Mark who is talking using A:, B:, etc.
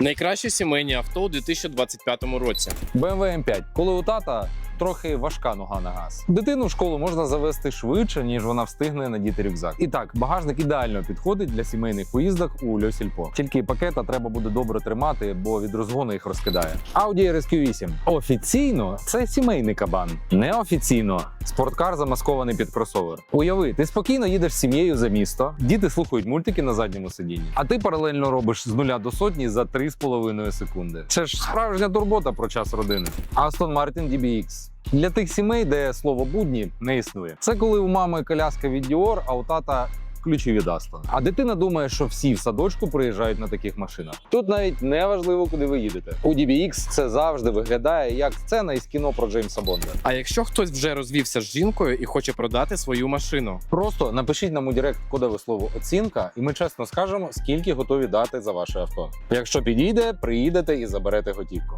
A: Найкращі сімейні авто у 2025 році.
B: BMW M5, коли у тата трохи важка нога на газ. Дитину в школу можна завести швидше, ніж вона встигне надіти рюкзак. І так, багажник ідеально підходить для сімейних поїздок у Льосільпо. Тільки пакета треба буде добре тримати, бо від розгону їх розкидає. Audi RSQ8. Офіційно це сімейний кабан. Неофіційно спорткар замаскований під кросовер. Уяви, ти спокійно їдеш з сім'єю за місто, діти слухають мультики на задньому сидінні, а ти паралельно робиш з нуля до сотні за 3,5 секунди. Це ж справжня турбота про час родини. Aston Martin DBX. Для тих сімей, де слово будні не існує. Це коли у мами коляска від Dior, а у тата ключі від Aston. А дитина думає, що всі в садочку приїжджають на таких машинах. Тут навіть не важливо, куди ви їдете. У DBX це завжди виглядає як сцена із кіно про Джеймса Бонда.
A: А якщо хтось вже розвівся з жінкою і хоче продати свою машину,
B: Просто напишіть нам у Директ кодове слово оцінка, і ми чесно скажемо, скільки готові дати за ваше авто. Якщо підійде, приїдете і заберете готівку.